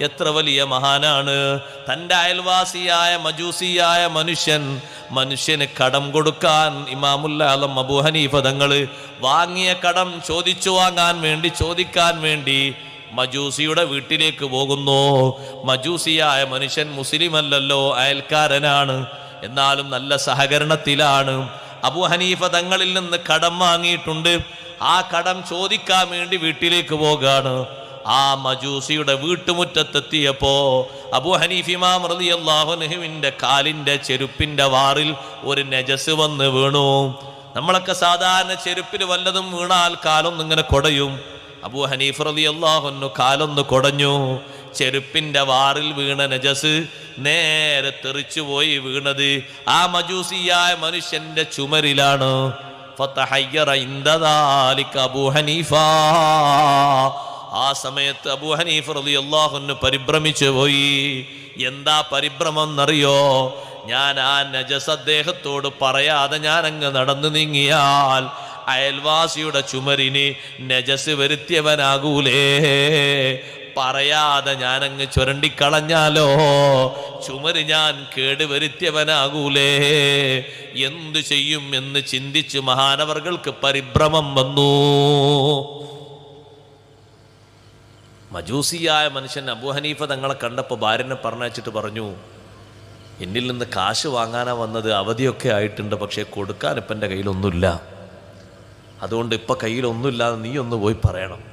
എത്ര വലിയ മഹാനാണ്. തന്റെ അയൽവാസിയായ മജൂസിയായ മനുഷ്യൻ മനുഷ്യന് കടം കൊടുക്കാൻ ഇമാമുല്ലാലം അബൂ ഹനീഫ തങ്ങൾ വാങ്ങിയ കടം ചോദിച്ചു വാങ്ങാൻ വേണ്ടി ചോദിക്കാൻ വേണ്ടി മജൂസിയുടെ വീട്ടിലേക്ക് പോകുന്നു. മജൂസിയായ മനുഷ്യൻ മുസ്ലിം അല്ലല്ലോ അയൽക്കാരനാണ് എന്നാലും നല്ല സഹകരണത്തിലാണ്. അബു ഹനീഫ തങ്ങളിൽ നിന്ന് കടം വാങ്ങിയിട്ടുണ്ട്. ആ കടം ചോദിക്കാൻ വേണ്ടി വീട്ടിലേക്ക് പോകാണ്. ആ മജൂസിയുടെ വീട്ടുമുറ്റത്തെത്തിയപ്പോ അബു ഹനീഫിമാം കാലിന്റെ ചെരുപ്പിന്റെ വാറിൽ ഒരു നജസ് വന്ന് വീണു. നമ്മളൊക്കെ സാധാരണ ചെരുപ്പിൽ വല്ലതും വീണാൽ കാലൊന്നും ഇങ്ങനെ കൊടയും. അബു ഹനീഫ് റളിയല്ലാഹുന്നു കാലൊന്ന് കൊടഞ്ഞു. ചെരുപ്പിന്റെ വാറിൽ വീണ നജസ് നേരെ തെറിച്ചു പോയി വീണത്. ആ മജൂസിയായ മനുഷ്യന്റെ ചുമരിലാണ്. ഫതഹയ്യറ ഇന്ദദാലിക അബൂ ഹനീഫ. ആ സമയത്ത് അബൂ ഹനീഫ് അൻഹു പരിഭ്രമിച്ചു പോയി. എന്താ പരിഭ്രമം എന്നറിയോ ഞാൻ ആ നജസ് അദ്ദേഹത്തോട് പറയാതെ ഞാൻ അങ്ങ് നടന്നു നീങ്ങിയാൽ അയൽവാസിയുടെ ചുമരിന് നജസ് വരുത്തിയവനാകൂലേ. പറയാതെ ഞാനങ്ങ് ചുരണ്ടിക്കളഞ്ഞാലോ? ചുമര് ഞാൻ കേടുവരുത്തിയവനാകൂലേ? എന്തു ചെയ്യും എന്ന് ചിന്തിച്ച് മഹാനവർകൾക്ക് പരിഭ്രമം വന്നു. മജൂസിയായ മനുഷ്യൻ അബു ഹനീഫ തങ്ങളെ കണ്ടപ്പോൾ ഭാര്യനെ പറഞ്ഞയച്ചിട്ട് പറഞ്ഞു എന്നിൽ നിന്ന് കാശ് വാങ്ങാനാ വന്നത് അവധിയൊക്കെ ആയിട്ടുണ്ട് പക്ഷേ കൊടുക്കാൻ ഇപ്പം എന്റെ കയ്യിലൊന്നുമില്ല. അതുകൊണ്ട് ഇപ്പം കയ്യിലൊന്നുമില്ലാതെ നീ ഒന്ന് പോയി പറയണം.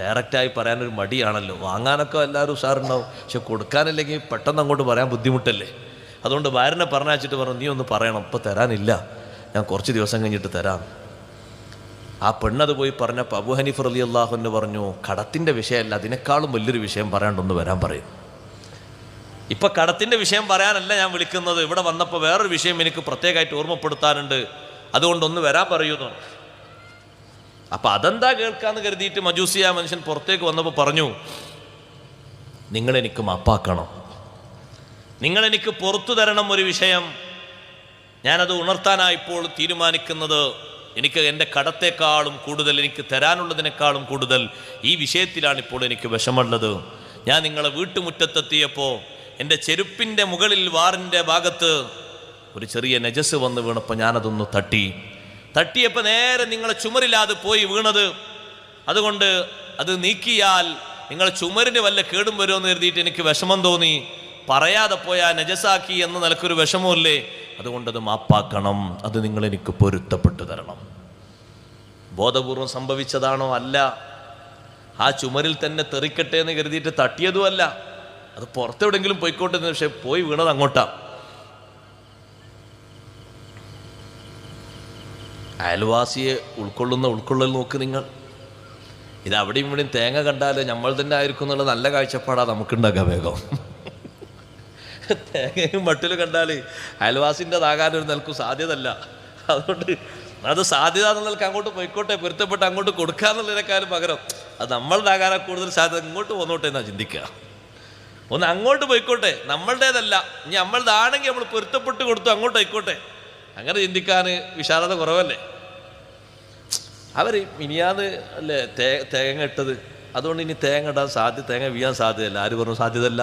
ഡയറക്റ്റായി പറയാനൊരു മടിയാണല്ലോ. വാങ്ങാനൊക്കെ എല്ലാവരും ഉഷാറുണ്ടാവും. പക്ഷെ കൊടുക്കാനില്ലെങ്കിൽ പെട്ടെന്ന് അങ്ങോട്ട് പറയാൻ ബുദ്ധിമുട്ടല്ലേ? അതുകൊണ്ട് ഭാര്യനെ പറഞ്ഞയച്ചിട്ട് പറഞ്ഞു നീ ഒന്ന് പറയണം ഇപ്പം തരാനില്ല. ഞാൻ കുറച്ച് ദിവസം കഴിഞ്ഞിട്ട് തരാം. ആ പെണ്ണത് പോയി പറഞ്ഞപ്പോൾ അബു ഹനീഫ് അലി അള്ളാഹു എന്ന് പറഞ്ഞു കടത്തിന്റെ വിഷയമല്ല അതിനേക്കാളും വലിയൊരു വിഷയം പറയാണ്ടൊന്ന് വരാൻ പറയും. ഇപ്പം കടത്തിന്റെ വിഷയം പറയാനല്ല ഞാൻ വിളിക്കുന്നത്. ഇവിടെ വന്നപ്പോൾ വേറൊരു വിഷയം എനിക്ക് പ്രത്യേകമായിട്ട് ഓർമ്മപ്പെടുത്താനുണ്ട്. അതുകൊണ്ടൊന്ന് വരാൻ പറയുന്നു അപ്പൊ അതെന്താ കേൾക്കാന്ന് കരുതിയിട്ട് മജൂസി ആ മനുഷ്യൻ പുറത്തേക്ക് വന്നപ്പോൾ പറഞ്ഞു നിങ്ങൾ എനിക്ക് മാപ്പാക്കണം. നിങ്ങൾ എനിക്ക് പുറത്തു തരണം ഒരു വിഷയം. ഞാനത് ഉണർത്താനായി ഇപ്പോൾ തീരുമാനിക്കുന്നത്. എനിക്ക് എന്റെ കടത്തേക്കാളും കൂടുതൽ എനിക്ക് തരാനുള്ളതിനേക്കാളും കൂടുതൽ ഈ വിഷയത്തിലാണ് ഇപ്പോൾ എനിക്ക് വിഷമുള്ളത് ഞാൻ നിങ്ങളെ വീട്ടുമുറ്റത്തെത്തിയപ്പോൾ എന്റെ ചെരുപ്പിന്റെ മുകളിൽ വാറിന്റെ ഭാഗത്ത് ഒരു ചെറിയ നജസ് വന്ന് വീണപ്പോൾ ഞാനതൊന്ന് തട്ടി. തട്ടിയപ്പോൾ നേരെ നിങ്ങളെ ചുമരില്ലാതെ പോയി വീണത്. അതുകൊണ്ട് അത് നീക്കിയാൽ നിങ്ങളെ ചുമരിന് വല്ല കേടും വരുമെന്ന് കരുതിയിട്ട് എനിക്ക് വിഷമം തോന്നി. പറയാതെ പോയാൽ നജസാക്കി എന്ന നിലക്കൊരു വിഷമമില്ലേ അതുകൊണ്ടത് മാപ്പാക്കണം. അത് നിങ്ങൾ എനിക്ക് പൊരുത്തപ്പെട്ടു തരണം. ബോധപൂർവം സംഭവിച്ചതാണോ അല്ല. ആ ചുമരിൽ തന്നെ തെറിക്കട്ടെ എന്ന് കരുതിയിട്ട് തട്ടിയതുമല്ല. അത് പുറത്തെവിടെങ്കിലും പോയിക്കോട്ടെ പക്ഷേ പോയി വീണത് അങ്ങോട്ടാ. അയൽവാസിയെ ഉൾക്കൊള്ളുന്ന ഉൾക്കൊള്ളൽ നോക്ക് നിങ്ങൾ. ഇത് അവിടെയും ഇവിടെയും തേങ്ങ കണ്ടാൽ നമ്മൾ തന്നെ ആയിരിക്കും എന്നുള്ള നല്ല കാഴ്ചപ്പാടാണ് നമുക്കുണ്ടാക്കുക വേഗം. തേങ്ങയും മട്ടിലും കണ്ടാൽ അയൽവാസിന്റെതാകാനൊരു നിൽക്കും സാധ്യതല്ല അതുകൊണ്ട് അത് സാധ്യത എന്നുള്ളവർക്ക് അങ്ങോട്ട് പോയിക്കോട്ടെ പൊരുത്തപ്പെട്ട് അങ്ങോട്ട് കൊടുക്കാന്നുള്ളതിനേക്കാളും പകരം അത് നമ്മളുടെ കൂടുതൽ സാധ്യത ഇങ്ങോട്ട് പോന്നോട്ടെ എന്നാ ചിന്തിക്കുക. ഒന്ന് അങ്ങോട്ട് പോയിക്കോട്ടെ നമ്മളുടേതല്ല. ഇനി നമ്മളതാണെങ്കിൽ നമ്മൾ പൊരുത്തപ്പെട്ട് കൊടുത്തു അങ്ങോട്ട് ആയിക്കോട്ടെ. അങ്ങനെ ചിന്തിക്കാൻ വിശാലത കുറവല്ലേ? അവർ മിനിയാന്ന് അല്ലേ തേ തേങ്ങ ഇട്ടത്? അതുകൊണ്ട് ഇനി തേങ്ങ ഇടാൻ സാധ്യത തേങ്ങ വീഴാൻ സാധ്യതയല്ല. ആര് പറഞ്ഞു സാധ്യതയല്ല?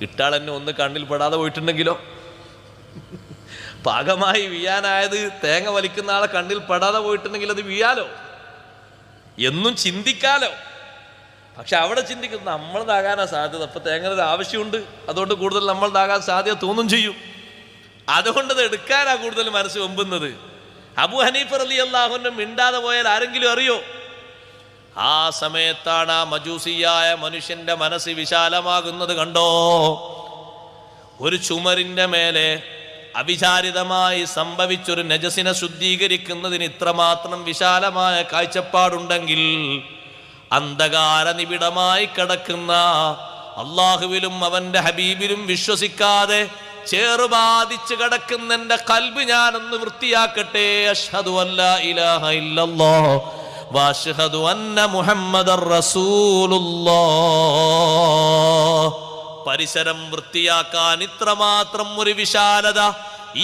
ഇട്ടാൾ എന്നെ ഒന്ന് കണ്ണിൽ പെടാതെ പോയിട്ടുണ്ടെങ്കിലോ? പാകമായി വീഴാനായത് തേങ്ങ വലിക്കുന്ന ആളെ കണ്ണിൽ പെടാതെ പോയിട്ടുണ്ടെങ്കിൽ അത് വീഴാലോ എന്നും ചിന്തിക്കാലോ? പക്ഷെ അവിടെ ചിന്തിക്കുന്നത് നമ്മളതാകാനാ സാധ്യത. അപ്പൊ തേങ്ങയുടെ ആവശ്യമുണ്ട്. അതുകൊണ്ട് കൂടുതൽ നമ്മൾ നമ്മളതാകാൻ സാധ്യത തോന്നും ചെയ്യും. അതുകൊണ്ട് അത് എടുക്കാനാ കൂടുതൽ മനസ്സ് വെമ്പുന്നത് അബു ഹനീഫ് അലി അള്ളാഹുനും മിണ്ടാതെ പോയാൽ ആരെങ്കിലും അറിയോ? ആ സമയത്താണ് ആ മജൂസിയായ മനുഷ്യന്റെ മനസ്സ് വിശാലമാകുന്നത് കണ്ടോ? ഒരു ചുമരിന്റെ മേലെ അവിചാരിതമായി സംഭവിച്ചൊരു നജസിനെ ശുദ്ധീകരിക്കുന്നതിന് ഇത്രമാത്രം വിശാലമായ കാഴ്ചപ്പാടുണ്ടെങ്കിൽ അന്ധകാര നിബിഡമായി കിടക്കുന്ന അള്ളാഹുവിലും അവന്റെ ഹബീബിലും വിശ്വസിക്കാതെ ചേറുബാധിച്ച് കിടക്കുന്ന എന്റെ കൽബ് ഞാനൊന്ന് വൃത്തിയാക്കട്ടെ. അഷ്ഹദു അല്ല ഇലാഹ ഇല്ലല്ലോ അന്ന മുഹമ്മദ് റസൂലുല്ലോ പരിസരം വൃത്തിയാക്കാൻ ഇത്രമാത്രം ഒരു വിശാലത.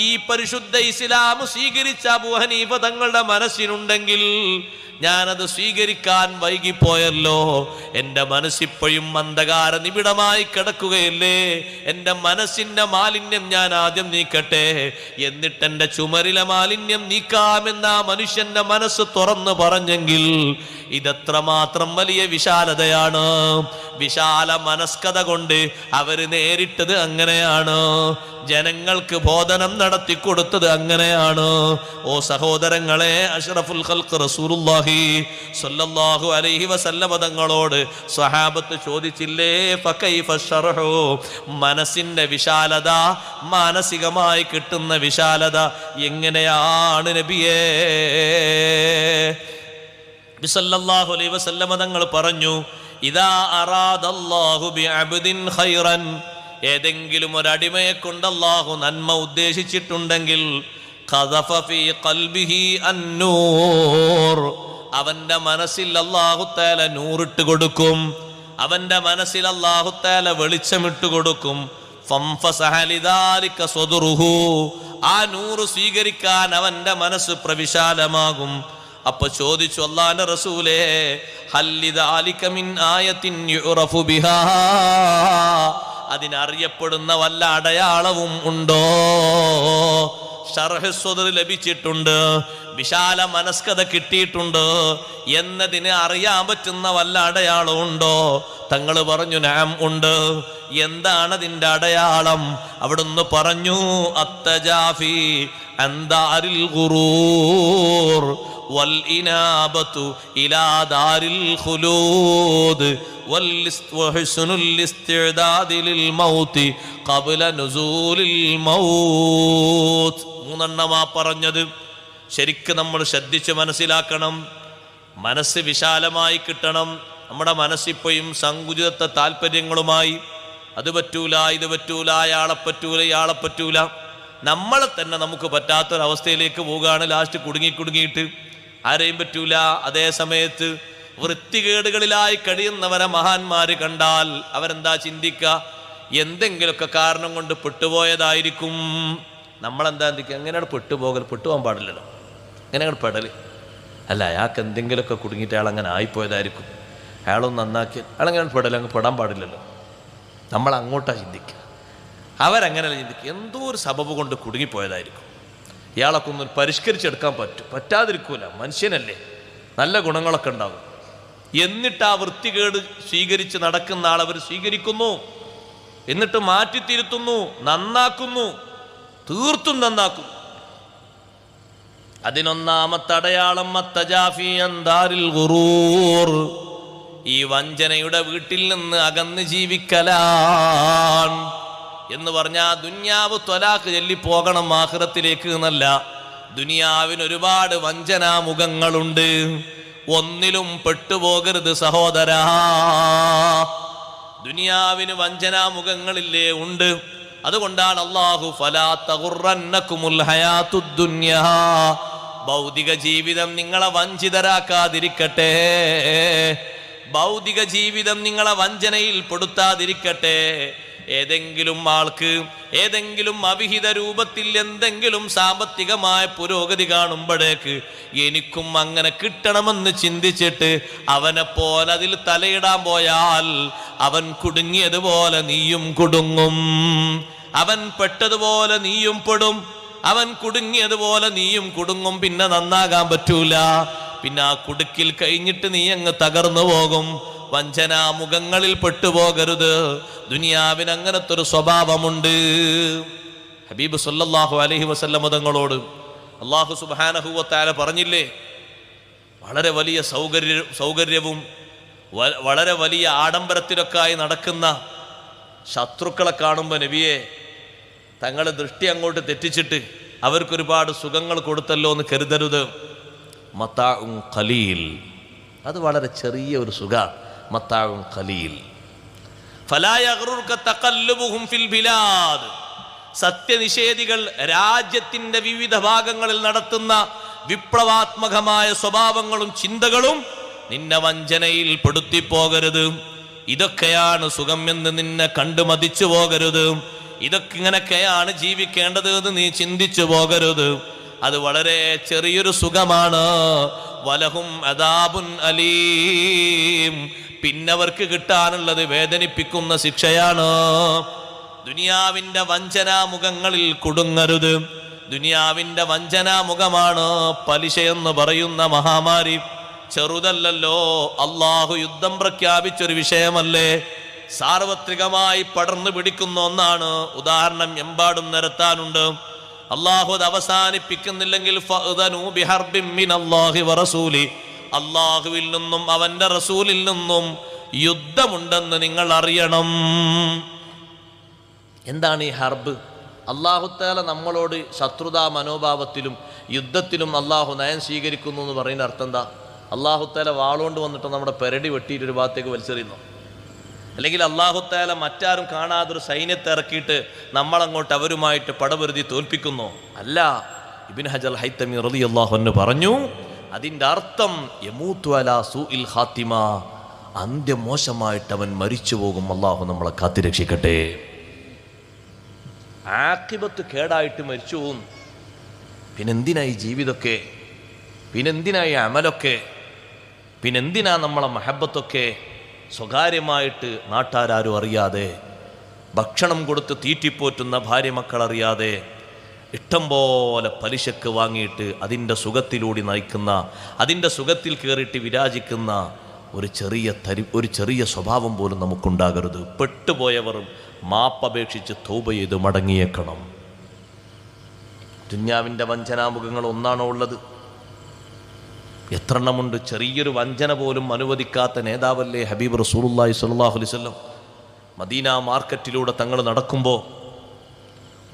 ഈ പരിശുദ്ധ ഇസ്ലാം സ്വീകരിച്ച അബൂ ഹനീഫ തങ്ങളുടെ മനസ്സിനുണ്ടെങ്കിൽ ഞാനത് സ്വീകരിക്കാൻ വൈകിപ്പോയല്ലോ. എന്റെ മനസ്സിപ്പോഴും അന്ധകാര നിബിഡമായി കിടക്കുകയല്ലേ? എന്റെ മനസ്സിന്റെ മാലിന്യം ഞാൻ ആദ്യം നീക്കട്ടെ. എന്നിട്ട് എന്റെ ചുമരിലെ മാലിന്യം നീക്കാമെന്ന ആ മനുഷ്യന്റെ മനസ്സ് തുറന്നു പറഞ്ഞെങ്കിൽ ഇതെത്രമാത്രം വലിയ വിശാലതയാണ്. വിശാല മനസ്കത കൊണ്ട് അവർ നേരിട്ടത് അങ്ങനെയാണ്. ജനങ്ങൾക്ക് ബോധനം നടത്തി കൊടുത്തത് അങ്ങനെയാണ്. ഓ സഹോദരങ്ങളെ അഷ്റഫുൽ ഖൽഖ് റസൂലുള്ളാഹി സ്വല്ലല്ലാഹു അലൈഹി വസല്ലമ തങ്ങളോട് സ്വഹാബത്ത് ചോദിച്ചില്ലേ ഫകൈഫ ശർഹു? മനസ്സിന്റെ വിശാലത മാനസികമായി കിട്ടുന്ന വിശാലത എങ്ങനെയാണ് നബിയേ? ബിസല്ലല്ലാഹു അലൈഹി വസല്ലമ തങ്ങൾ പറഞ്ഞു ഇദാ അറാദല്ലാഹു ബിഅബ്ദിൻ ഖൈറൻ. ഏതെങ്കിലും ഒരു അടിമയെ കൊണ്ട് അല്ലാഹു നന്മ ഉദ്ദേശിച്ചിട്ടുണ്ടെങ്കിൽ ഖദഫ ഫീ ഖൽബിഹി അന്നൂർ. അവന്റെ മനസ്സിൽ അല്ലാഹു തആല നൂറിട്ട് കൊടുക്കും. അവന്റെ മനസ്സിൽ അല്ലാഹു തആല വെളിച്ചമിട്ട് കൊടുക്കും. ആ നൂറ് സ്വീകരിക്കാൻ അവന്റെ മനസ്സ് പ്രവിശാലമാകും. അപ്പൊ ചോദിച്ചു അള്ളാന്റെ റസൂലേ അതിനറിയപ്പെടുന്ന വല്ല അടയാളവും ഉണ്ടോ? ലഭിച്ചിട്ടുണ്ട്. വിശാല മനസ്കത കിട്ടിയിട്ടുണ്ട് എന്നതിന് അറിയാൻ പറ്റുന്ന വല്ല അടയാളം ഉണ്ടോ തങ്ങൾ പറഞ്ഞു നാം ഉണ്ട് എന്താണ് അതിന്റെ അടയാളം അവിടുന്ന് പറഞ്ഞു അത്തജാഫി അന്താരിൽ ഗുറൂർ والإنابة إلى دار الخلود والاست- وحسن الاستعداد للموت قبل نزول الموت മൂന്നെണ്ണമാ പറഞ്ഞത് ശരിക്ക് നമ്മൾ ശ്രദ്ധിച്ച് മനസ്സിലാക്കണം. മനസ്സ് വിശാലമായി കിട്ടണം. നമ്മുടെ മനസ്സിപ്പോഴും സങ്കുചിതത്വ താല്പര്യങ്ങളുമായി അത് പറ്റൂല ഇത് പറ്റൂല അയാളെ പറ്റൂല ഇയാളെ പറ്റൂല. നമ്മളെ തന്നെ നമുക്ക് പറ്റാത്തൊരവസ്ഥയിലേക്ക് പോവുകയാണ് ലാസ്റ്റ് കുടുങ്ങി കുടുങ്ങിയിട്ട്. ആരെയും പറ്റൂല. അതേ സമയത്ത് വൃത്തികേടുകളിലായി കഴിയുന്നവരെ മഹാന്മാർ കണ്ടാൽ അവരെന്താ ചിന്തിക്കുക എന്തെങ്കിലുമൊക്കെ കാരണം കൊണ്ട് പെട്ടുപോയതായിരിക്കും. നമ്മളെന്താ ചിന്തിക്കുക എങ്ങനെയാണ് പെട്ടുപോകൽ? പെട്ടുപോകാൻ പാടില്ലല്ലോ. എങ്ങനെയാണ് പെടൽ. അല്ല അയാൾക്ക് എന്തെങ്കിലുമൊക്കെ കുടുങ്ങിയിട്ട് അയാൾ അങ്ങനെ ആയിപ്പോയതായിരിക്കും. അയാളൊന്ന് നന്നാക്കി അയാളെങ്ങനെ പെടൽ അങ്ങ് പെടാൻ പാടില്ലല്ലോ. നമ്മൾ അങ്ങോട്ടാണ് ചിന്തിക്കുക. അവരങ്ങനെയല്ല ചിന്തിക്കുക. എന്തോ ഒരു സബബ് കൊണ്ട് കുടുങ്ങിപ്പോയതായിരിക്കും. ഇയാളൊക്കെ ഒന്ന് പരിഷ്കരിച്ചെടുക്കാൻ പറ്റും. പറ്റാതിരിക്കൂല. മനുഷ്യനല്ലേ. നല്ല ഗുണങ്ങളൊക്കെ ഉണ്ടാകും എന്നിട്ട് ആ വൃത്തികേട് സ്വീകരിച്ച് നടക്കുന്ന ആൾ അവർ സ്വീകരിക്കുന്നു. എന്നിട്ട് മാറ്റിത്തിരുത്തുന്നു. നന്നാക്കുന്നു. തീർത്തും നന്നാക്കും അതിനൊന്നാമത്തെ അടയാളം ഈ വഞ്ചനയുടെ വീട്ടിൽ നിന്ന് അകന്ന് ജീവിക്കലാണ് എന്ന് പറഞ്ഞാൽ ദുന്യാവ് ത്വലാക്ക് ചൊല്ലിപ്പോകണം ആഹ്റത്തിലേക്ക് എന്നല്ല. ദുനിയാവിന് ഒരുപാട് വഞ്ചനാമുഖങ്ങളുണ്ട്. ഒന്നിലും പെട്ടുപോകരുത് സഹോദരാ. ദുനിയാവിന് വഞ്ചനാമുഖങ്ങളില്ലേ ഉണ്ട്. അതുകൊണ്ടാണ് അള്ളാഹു ഫലാ തഗുറന്നക്കുമുൽ ഹയാത്തു ദുന്യാ. ഭൗതിക ജീവിതം നിങ്ങളെ വഞ്ചിതരാക്കാതിരിക്കട്ടെ. ഭൗതിക ജീവിതം നിങ്ങളെ വഞ്ചനയിൽ പെടുത്താതിരിക്കട്ടെ. ഏതെങ്കിലും ആൾക്ക് ഏതെങ്കിലും അവിഹിത രൂപത്തിൽ എന്തെങ്കിലും സാമ്പത്തികമായ പുരോഗതി കാണുമ്പോഴേക്ക് എനിക്കും അങ്ങനെ കിട്ടണമെന്ന് ചിന്തിച്ചിട്ട് അവനെ പോലെ അതിൽ തലയിടാൻ പോയാൽ അവൻ കുടുങ്ങിയതുപോലെ നീയും കുടുങ്ങും. അവൻ പെട്ടതുപോലെ നീയും പെടും. അവൻ കുടുങ്ങിയതുപോലെ നീയും കുടുങ്ങും പിന്നെ നന്നാകാൻ പറ്റൂല. പിന്നെ ആ കുടുക്കിൽ കഴിഞ്ഞിട്ട് നീ അങ്ങ് തകർന്നു പോകും. വഞ്ചനാമുഖങ്ങളിൽ പെട്ടുപോകരുത്. ദുനിയാവിന് അങ്ങനത്തെ ഒരു സ്വഭാവമുണ്ട്. ഹബീബ് സല്ലാഹു അലഹി വസല്ലമ തങ്ങളോട് അള്ളാഹു സുബാനഹുവത്താല പറഞ്ഞില്ലേ? വളരെ വലിയ സൗകര്യ സൗകര്യവും വളരെ വലിയ ആഡംബരത്തിലൊക്കെ ആയി നടക്കുന്ന ശത്രുക്കളെ കാണുമ്പോൾ നബിയെ തങ്ങൾ ദൃഷ്ടി അങ്ങോട്ട് തെറ്റിച്ചിട്ട് അവർക്കൊരുപാട് സുഖങ്ങൾ കൊടുത്തല്ലോ എന്ന് കരുതരുത്. മത്താവും ഖലീൽ. അത് വളരെ ചെറിയ ഒരു സുഖ. മത്താവും ഖലീൽ. സത്യനിഷേധികൾ രാജ്യത്തിന്റെ വിവിധ ഭാഗങ്ങളിൽ നടത്തുന്ന വിപ്ലവാത്മകമായ സ്വഭാവങ്ങളും ചിന്തകളും നിന്നെ വഞ്ചനയിൽ പെടുത്തിപ്പോകരുത്. ഇതൊക്കെയാണ് സുഖം എന്ന് നിന്നെ കണ്ടു മതിച്ചു പോകരുത്. ഇതൊക്കെ ഇങ്ങനെയൊക്കെയാണ് ജീവിക്കേണ്ടത് എന്ന് നീ ചിന്തിച്ചു പോകരുത്. അത് വളരെ ചെറിയൊരു സുഖമാണ്. വലഹും അദാബുൻ അലീം. പിന്നവർക്ക് കിട്ടാനുള്ളത് വേദനിപ്പിക്കുന്ന ശിക്ഷയാണ്. ദുനിയാവിന്റെ വഞ്ചനാമുഖങ്ങളിൽ കുടുങ്ങരുത്. ദുനിയാവിന്റെ വഞ്ചനാമുഖമാണ് പലിശയെന്ന് പറയുന്ന മഹാമാരി. ചെറുതല്ലല്ലോ. അള്ളാഹു യുദ്ധം പ്രഖ്യാപിച്ചൊരു വിഷയമല്ലേ? സാർവത്രികമായി പടർന്നു പിടിക്കുന്ന ഒന്നാണ്. ഉദാഹരണം എമ്പാടും നിരത്താനുണ്ട്. അള്ളാഹു അത് അവസാനിപ്പിക്കുന്നില്ലെങ്കിൽ അള്ളാഹുവിൽ നിന്നും അവന്റെ റസൂലിൽ നിന്നും യുദ്ധമുണ്ടെന്ന് നിങ്ങൾ അറിയണം. എന്താണ് ഈ ഹർബ്? അള്ളാഹുത്താല നമ്മളോട് ശത്രുതാ മനോഭാവത്തിലും യുദ്ധത്തിലും അള്ളാഹു നയം സ്വീകരിക്കുന്നു എന്ന് പറയുന്ന അർത്ഥം എന്താ? അള്ളാഹുത്താല വാളുകൊണ്ട് വന്നിട്ട് നമ്മുടെ പെരടി വെട്ടിയിട്ട് ഒരു ഭാഗത്തേക്ക് വലിച്ചെറിയുന്നു. അല്ലെങ്കിൽ അള്ളാഹുത്താല മറ്റാരും കാണാതൊരു സൈന്യത്തെ ഇറക്കിയിട്ട് നമ്മളങ്ങോട്ട് അവരുമായിട്ട് പടപൊരുതി തോൽപ്പിക്കുന്നു. അല്ല ഇബിൻ ഹജൽ ഹൈത്തമി റതി അള്ളാഹുന്ന് പറഞ്ഞു അതിന്റെ അർത്ഥം ഹാത്തിമ അന്ത്യമോശമായിട്ട് അവൻ മരിച്ചു പോകും അള്ളാഹു നമ്മളെ കാത്തിരക്ഷിക്കട്ടെ ആക്കിബത്ത് കേടായിട്ട് മരിച്ചു പോകും പിന്നെന്തിനായി ജീവിതമൊക്കെ പിന്നെന്തിനായി അമലൊക്കെ? പിന്നെന്തിനാ നമ്മളെ മഹബത്തൊക്കെ? സ്വകാര്യമായിട്ട് നാട്ടാരും അറിയാതെ ഭക്ഷണം കൊടുത്ത് തീറ്റിപ്പോറ്റുന്ന ഭാര്യ മക്കളറിയാതെ ഇഷ്ടം പോലെ പലിശക്ക് വാങ്ങിയിട്ട് അതിന്റെ സുഖത്തിലൂടെ നയിക്കുന്ന അതിന്റെ സുഖത്തിൽ കയറിയിട്ട് വിരാജിക്കുന്ന ഒരു ചെറിയ തരി ഒരു ചെറിയ സ്വഭാവം പോലും നമുക്കുണ്ടാകരുത്. പെട്ടുപോയവർ മാപ്പപേക്ഷിച്ച് തൗബ ചെയ്ത് മടങ്ങിയേക്കണം. ദുന്യാവിന്റെ വഞ്ചനാമുഖങ്ങൾ ഒന്നാണോ ഉള്ളത്? എത്രണ്ണമുണ്ട്? ചെറിയൊരു വഞ്ചന പോലും അനുവദിക്കാത്ത നേതാവല്ലേ ഹബീബ് റസൂലുള്ളാഹി സ്വല്ലല്ലാഹു അലൈഹി വസല്ലം. മദീന മാർക്കറ്റിലൂടെ തങ്ങൾ നടക്കുമ്പോൾ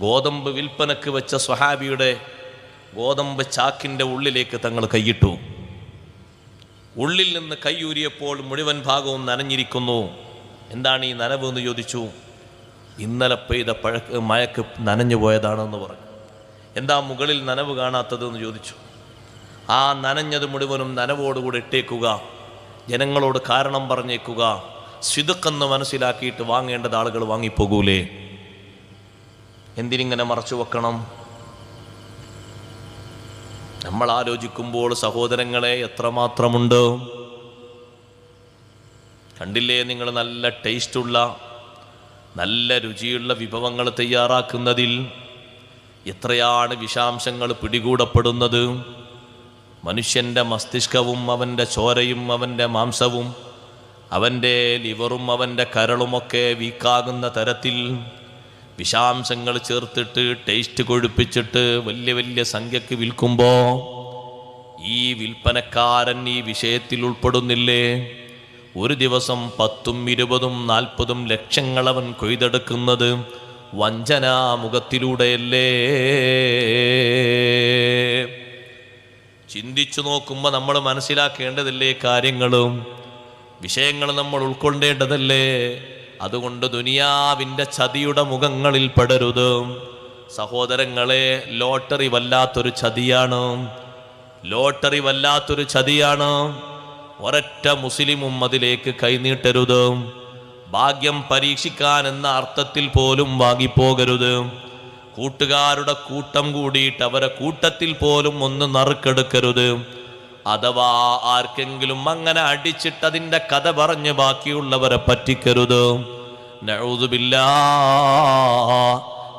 ഗോതമ്പ് വിൽപ്പനക്ക് വെച്ച സ്വഹാബിയുടെ ഗോതമ്പ് ചാക്കിന്റെ ഉള്ളിലേക്ക് തങ്ങൾ കൈയിട്ടു. ഉള്ളിൽ നിന്ന് കൈയൂരിയപ്പോൾ മുഴുവൻ ഭാഗവും നനഞ്ഞിരിക്കുന്നു. എന്താണ് ഈ നനവ് എന്ന് ചോദിച്ചു. ഇന്നലെ പെയ്ത പഴക്ക് മഴക്ക് നനഞ്ഞു പോയതാണെന്ന് പറഞ്ഞു. എന്താ മുകളിൽ നനവ് കാണാത്തത് എന്ന് ചോദിച്ചു. ആ നനഞ്ഞത് മുഴുവനും നനവോടുകൂടി ഇട്ടേക്കുക. ജനങ്ങളോട് കാരണം പറഞ്ഞേക്കുക. സ്വിതുക്കെന്ന് മനസ്സിലാക്കിയിട്ട് വാങ്ങേണ്ടത് ആളുകൾ വാങ്ങിപ്പോകൂലേ? എന്തിനിങ്ങനെ മറച്ചു വെക്കണം? നമ്മൾ ആലോചിക്കുമ്പോൾ സഹോദരങ്ങളെ എത്രമാത്രമുണ്ട്? കണ്ടില്ലേ നിങ്ങൾ നല്ല ടേസ്റ്റുള്ള നല്ല രുചിയുള്ള വിഭവങ്ങൾ തയ്യാറാക്കുന്നതിൽ എത്രയാണ് വിഷാംശങ്ങൾ പിടികൂടപ്പെടുന്നത്? മനുഷ്യന്റെ മസ്തിഷ്കവും അവന്റെ ചോരയും അവന്റെ മാംസവും അവന്റെ ലിവറും അവന്റെ കരളുമൊക്കെ വീക്കാകുന്ന തരത്തിൽ വിഷാംശങ്ങൾ ചേർത്തിട്ട് ടേസ്റ്റ് കൊഴുപ്പിച്ചിട്ട് വലിയ വലിയ സംഖ്യക്ക് വിൽക്കുമ്പോൾ ഈ വിൽപ്പനക്കാരൻ ഈ വിഷയത്തിൽ ഉൾപ്പെടുന്നില്ലേ? ഒരു ദിവസം പത്തും ഇരുപതും നാൽപ്പതും ലക്ഷങ്ങൾ അവൻ കൊയ്തെടുക്കുന്നത് വഞ്ചനാമുഖത്തിലൂടെയല്ലേ? ചിന്തിച്ചു നോക്കുമ്പോൾ നമ്മൾ മനസ്സിലാക്കേണ്ടതല്ലേ കാര്യങ്ങളും? വിഷയങ്ങൾ നമ്മൾ ഉൾക്കൊണ്ടേണ്ടതല്ലേ? അതുകൊണ്ട് ദുനിയാവിന്റെ ചതിയുടെ മുഖങ്ങളിൽ പെടരുത്. സഹോദരങ്ങളെ ലോട്ടറി വല്ലാത്തൊരു ചതിയാണ്. ലോട്ടറി വല്ലാത്തൊരു ചതിയാണ്. ഒരൊറ്റ മുസ്ലിമും അതിലേക്ക് കൈനീട്ടരുത്. ഭാഗ്യം പരീക്ഷിക്കാൻ എന്ന അർത്ഥത്തിൽ പോലും വാങ്ങിപ്പോകരുത്. കൂട്ടുകാരുടെ കൂട്ടം കൂടിയിട്ട് അവരെ കൂട്ടത്തിൽ പോലും ഒന്ന് നറുക്കെടുക്കരുത്. അഥവാ ആർക്കെങ്കിലും അങ്ങനെ അടിച്ചിട്ട് അതിന്റെ കഥ പറഞ്ഞ് ബാക്കിയുള്ളവരെ പറ്റിക്കരുത്. നഴുതുമില്ല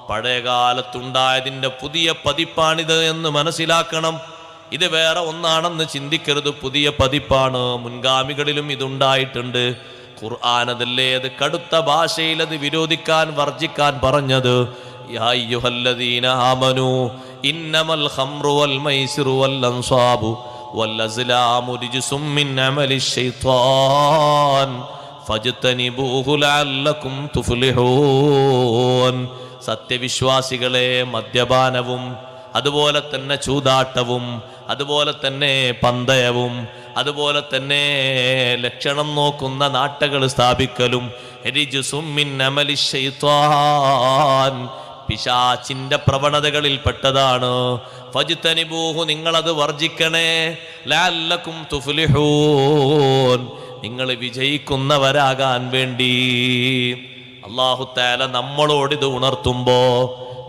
പഴയ കാലത്തുണ്ടായതിന്റെ പുതിയ പതിപ്പാണിത് എന്ന് മനസ്സിലാക്കണം. ഇത് വേറെ ഒന്നാണെന്ന് ചിന്തിക്കരുത്. പുതിയ പതിപ്പാണ്. മുൻഗാമികളിലും ഇതുണ്ടായിട്ടുണ്ട്. ഖുർആാനതല്ലേ അത് കടുത്ത ഭാഷയിൽ അത് വിരോധിക്കാൻ വർജിക്കാൻ പറഞ്ഞത്? യാ അയ്യുഹല്ലദീന الذين ഇന്നമൽ ഖംറു الخمر والميسر വൽ അൻസാബു رجس من عمل الشيطان فاجتنبوه لعلكم تفلحون സത്യവിശ്വാസികളെ മദ്യപാനവും അതുപോലെ തന്നെ ചൂതാട്ടവും അതുപോലെ തന്നെ പന്തയവും അതുപോലെ തന്നെ ലക്ഷണം നോക്കുന്ന നാട്ടകൾ സ്ഥാപിക്കലും രിജുസും അമലി ശൈത്വാൻ. പിശാച്ചിന്റെ പ്രവണതകളിൽ പെട്ടതാണ്. ഫജിത്തനിബൂഹു നിങ്ങളത് വർജിക്കണേ ലാല്ലക്കും തുഫ്ലിഹൂൻ നിങ്ങൾ വിജയിക്കുന്നവരാകാൻ വേണ്ടി. അള്ളാഹു താല നമ്മളോട് ഇത് ഉണർത്തുമ്പോ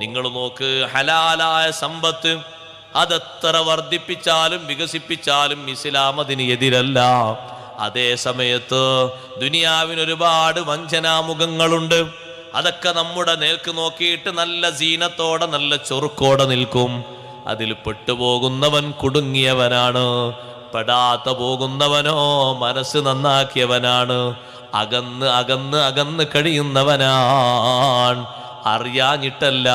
നിങ്ങൾ നോക്ക് ഹലാലായ സമ്പത്ത് അതെത്ര വർദ്ധിപ്പിച്ചാലും വികസിപ്പിച്ചാലും ഇസ്ലാം അതിന് എതിരല്ല. അതേ സമയത്ത് ദുനിയാവിന് ഒരുപാട് വഞ്ചനാമുഖങ്ങളുണ്ട്. അതൊക്കെ നമ്മുടെ നേർക്ക് നോക്കിയിട്ട് നല്ല സീനത്തോടെ നല്ല ചൊറുക്കോടെ നിൽക്കും. അതിൽ പെട്ടുപോകുന്നവൻ കുടുങ്ങിയവനാണ്. പെടാത്ത പോകുന്നവനോ മനസ്സ് നന്നാക്കിയവനാണ്. അകന്ന് അകന്ന് അകന്ന് കഴിയുന്നവനാണ്. അറിയാഞ്ഞിട്ടല്ല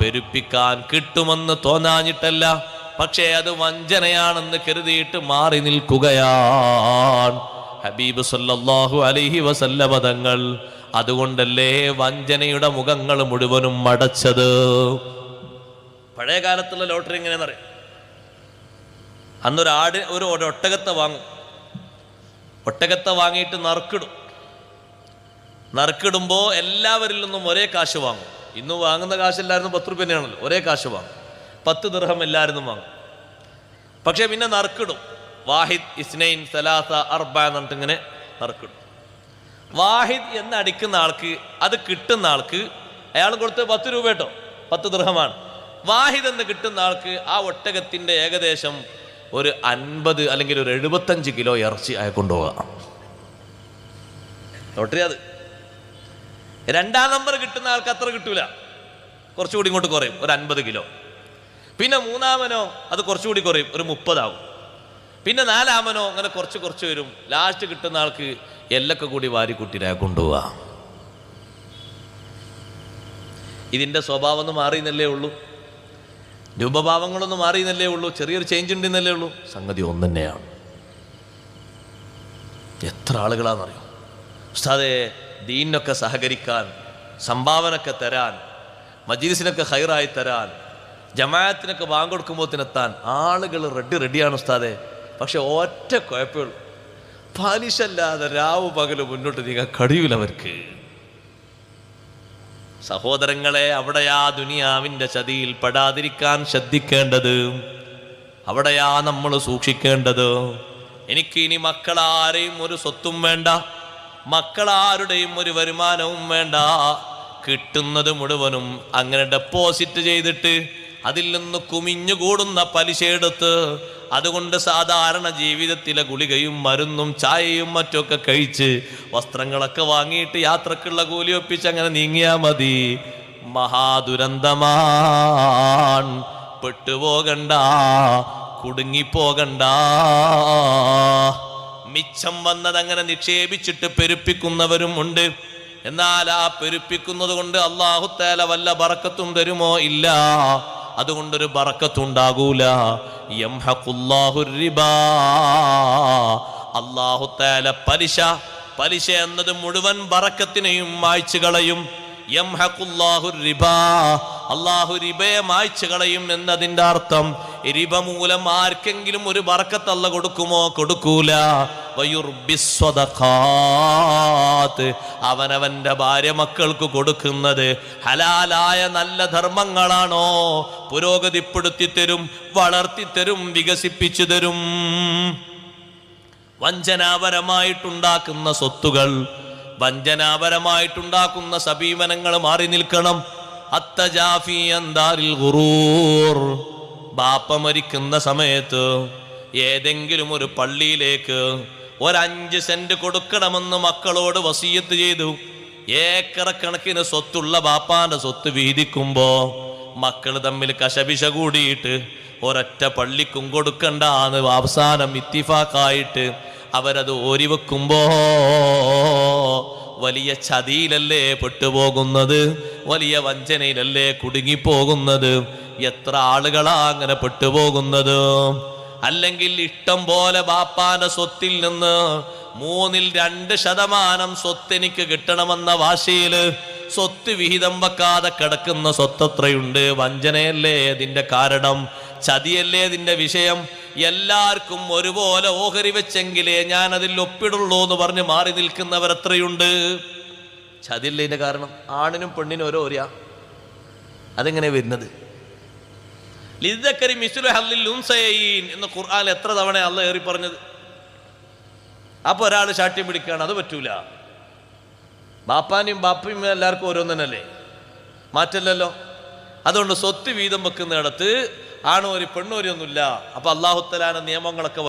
പെരുപ്പിക്കാൻ കിട്ടുമെന്ന് തോന്നാഞ്ഞിട്ടല്ല പക്ഷേ അത് വഞ്ചനയാണെന്ന് കരുതിയിട്ട് മാറി നിൽക്കുകയാണ്. ഹബീബ് സല്ലാഹു അലഹി വസല്ലമ തങ്ങൾ അതുകൊണ്ടല്ലേ വഞ്ചനയുടെ മുഖങ്ങൾ മുഴുവനും മടച്ചത്? പഴയ കാലത്തുള്ള ലോട്ടറി എങ്ങനെയാണെന്നറിയാം അറിയാം? അന്നൊരാട് ഒരു ഒട്ടകത്തെ വാങ്ങും. ഒട്ടകത്തെ വാങ്ങിയിട്ട് നറുക്കിടും. നറുക്കിടുമ്പോൾ എല്ലാവരിൽ നിന്നും ഒരേ കാശ് വാങ്ങും. ഇന്ന് വാങ്ങുന്ന കാശല്ലായിരുന്നു പത്ത് റുപ്യ തന്നെയാണല്ലോ. ഒരേ കാശ് വാങ്ങും. പത്ത് ദൃഹം എല്ലാവരും വാങ്ങും. പക്ഷേ പിന്നെ നറുക്കിടും. വാഹിദ് ഇസ്നൈൻ സലാസ അർബ എന്നിട്ട് ഇങ്ങനെ നറുക്കിടും. വാഹിദ് എന്ന് അടിക്കുന്ന ആൾക്ക് അത് കിട്ടുന്ന ആൾക്ക് അയാൾ കൊടുത്ത് പത്ത് രൂപ കേട്ടോ പത്ത് ദൃഹമാണ് വാഹിദ് എന്ന് കിട്ടുന്ന ആൾക്ക് ആ ഒട്ടകത്തിന്റെ ഏകദേശം ഒരു അൻപത് അല്ലെങ്കിൽ ഒരു എഴുപത്തഞ്ച് കിലോ ഇറച്ചി അയാൾ കൊണ്ടുപോകാം. ലോട്ടറി അത്. രണ്ടാം നമ്പർ കിട്ടുന്ന ആൾക്ക് അത്ര കിട്ടൂല. കുറച്ചുകൂടി ഇങ്ങോട്ട് കുറയും ഒരു അൻപത് കിലോ. പിന്നെ മൂന്നാമനോ അത് കുറച്ചുകൂടി കുറയും ഒരു മുപ്പതാവും. പിന്നെ നാലാമനോ അങ്ങനെ കുറച്ച് കുറച്ച് വരും. ലാസ്റ്റ് കിട്ടുന്ന ആൾക്ക് എല്ലൊക്കെ കൂടി വാരിക്കുട്ടിനെ കൊണ്ടുപോവാ. ഇതിന്റെ സ്വഭാവം ഒന്ന് മാറിയെന്നല്ലേ ഉള്ളൂ. രൂപഭാവങ്ങളൊന്നും മാറിയെന്നല്ലേ ഉള്ളൂ. ചെറിയൊരു ചേഞ്ച് ഉണ്ടെന്നല്ലേ ഉള്ളൂ. സംഗതി ഒന്ന് തന്നെയാണ്. എത്ര ആളുകളാണെന്നറിയോ ഉസ്താദെ ദീനൊക്കെ സഹകരിക്കാൻ സംഭാവനൊക്കെ തരാൻ മജീസിനൊക്കെ ഹൈറായി തരാൻ ജമാഅത്തിനൊക്കെ വാങ്ങൊടുക്കുമ്പോഴത്തിനെത്താൻ ആളുകൾ റെഡി റെഡിയാണ് ഉസ്താദെ. പക്ഷെ ഒറ്റ കുഴപ്പമുള്ളൂ പാലിശല്ലാതെ രാവ് പകൽ മുന്നോട്ട് നീങ്ങാൻ കഴിയൂല അവർക്ക്. സഹോദരങ്ങളെ അവിടെയാ ദുനിയാവിന്റെ ചതിയിൽ പെടാതിരിക്കാൻ ശ്രദ്ധിക്കേണ്ടത് അവിടെയാ നമ്മൾ സൂക്ഷിക്കേണ്ടത്. എനിക്ക് ഇനി മക്കളാരെയും ഒരു സ്വത്തും വേണ്ട മക്കളാരുടെയും ഒരു വരുമാനവും വേണ്ട. കിട്ടുന്നത് മുഴുവനും അങ്ങനെ ഡെപ്പോസിറ്റ് ചെയ്തിട്ട് അതിൽ നിന്ന് കുമിഞ്ഞുകൂടുന്ന പലിശ എടുത്ത് അതുകൊണ്ട് സാധാരണ ജീവിതത്തിലെ ഗുളികയും മരുന്നും ചായയും മറ്റൊക്കെ കഴിച്ച് വസ്ത്രങ്ങളൊക്കെ വാങ്ങിയിട്ട് യാത്രക്കുള്ള കൂലി ഒപ്പിച്ച് അങ്ങനെ നീങ്ങിയാ മതി. മഹാദുരന്തമാൻ. പെട്ടുപോകണ്ട. കുടുങ്ങിപ്പോകണ്ട. മിച്ചം വന്നത് അങ്ങനെ നിക്ഷേപിച്ചിട്ട് പെരുപ്പിക്കുന്നവരും ഉണ്ട്. എന്നാൽ ആ പെരുപ്പിക്കുന്നത് കൊണ്ട് അള്ളാഹുത്തേല വല്ല ബറക്കത്തും തരുമോ? ഇല്ല. അതുകൊണ്ടൊരു ബറക്കത്തുണ്ടാകൂല. അള്ളാഹുത്തേല പലിശ പലിശ എന്നത് മുഴുവൻ ബറക്കത്തിനെയും മായ്ച്ചു കളയും അള്ളാഹു റിബയെ മായ്ച്ചു കളയും എന്നതിന്റെ അർത്ഥം റിബ മൂലം ആർക്കെങ്കിലും ഒരു ബറക്കത്ത് അല്ല കൊടുക്കുമോ? കൊടുക്കൂല. അവനവന്റെ ഭാര്യ മക്കൾക്ക് കൊടുക്കുന്നത് ഹലാലായ നല്ല ധർമ്മങ്ങളാണോ? പുരോഗതിപ്പെടുത്തി തരും വളർത്തി തരും വികസിപ്പിച്ചു തരും. വഞ്ചനാപരമായിട്ടുണ്ടാക്കുന്ന സ്വത്തുകൾ വഞ്ചനാപരമായിട്ടുണ്ടാക്കുന്ന സമീപനങ്ങൾ മാറി നിൽക്കണം. ബാപ്പ മരിക്കുന്ന സമയത്ത് ഏതെങ്കിലും ഒരു പള്ളിയിലേക്ക് ഒരഞ്ച് സെന്റ് കൊടുക്കണമെന്ന് മക്കളോട് വസീയത്ത് ചെയ്തു. ഏക്കറക്കണക്കിന് സ്വത്തുള്ള ബാപ്പാന്റെ സ്വത്ത് വീതിക്കുമ്പോ മക്കൾ തമ്മിൽ കശപിശ കൂടിയിട്ട് ഒരൊറ്റ പള്ളിക്കും കൊടുക്കണ്ട എന്ന് അവസാനം ഇത്തിഫാക്കായിട്ട് അവരത് ഓരിവെക്കുമ്പോ വലിയ ചതിയിലല്ലേ പെട്ടുപോകുന്നത്? വലിയ വഞ്ചനയിലല്ലേ കുടുങ്ങിപ്പോകുന്നത്? എത്ര ആളുകളാ അങ്ങനെ പെട്ടുപോകുന്നത്? അല്ലെങ്കിൽ ഇഷ്ടം പോലെ ബാപ്പാന്റെ സ്വത്തിൽ നിന്ന് മൂന്നിൽ രണ്ട് ശതമാനം സ്വത്ത് എനിക്ക് കിട്ടണമെന്ന വാശിയിൽ സ്വത്ത് വിഹിതം വെക്കാതെ കിടക്കുന്ന സ്വത്തത്രയുണ്ട്. വഞ്ചനയല്ലേ അതിന്റെ കാരണം? ചതിയല്ലേ അതിന്റെ വിഷയം? എല്ലാവർക്കും ഒരുപോലെ ഓഹരി വെച്ചെങ്കിലേ ഞാൻ അതിൽ ഒപ്പിടുള്ളൂ എന്ന് പറഞ്ഞ് മാറി നിൽക്കുന്നവർ എത്രയുണ്ട്? ചതിയല്ലേ ഇതിന്റെ കാരണം? ആണിനും പെണ്ണിനും ഓരോ ഓരിയാ. അതെങ്ങനെ വരുന്നത്? ലിദ്ദക്കരി മിസ്ലു ഹല്ലിൽ എന്ന് ഖുർആൻ എത്ര തവണ അല്ല ഏറി പറഞ്ഞത്? അപ്പൊ ഒരാൾ ശാഠ്യം പിടിക്കുകയാണ് അത് പറ്റൂല. ബാപ്പാനും ബാപ്പയും എല്ലാവർക്കും ഓരോന്നല്ലേ മാറ്റല്ലല്ലോ? അതുകൊണ്ട് സ്വത്ത് വീതം വെക്കുന്നിടത്ത് ആണോരി പെണ്ണോരി ഒന്നുമില്ല. അപ്പൊ അള്ളാഹുത്തലാന നിയമങ്ങളൊക്കെ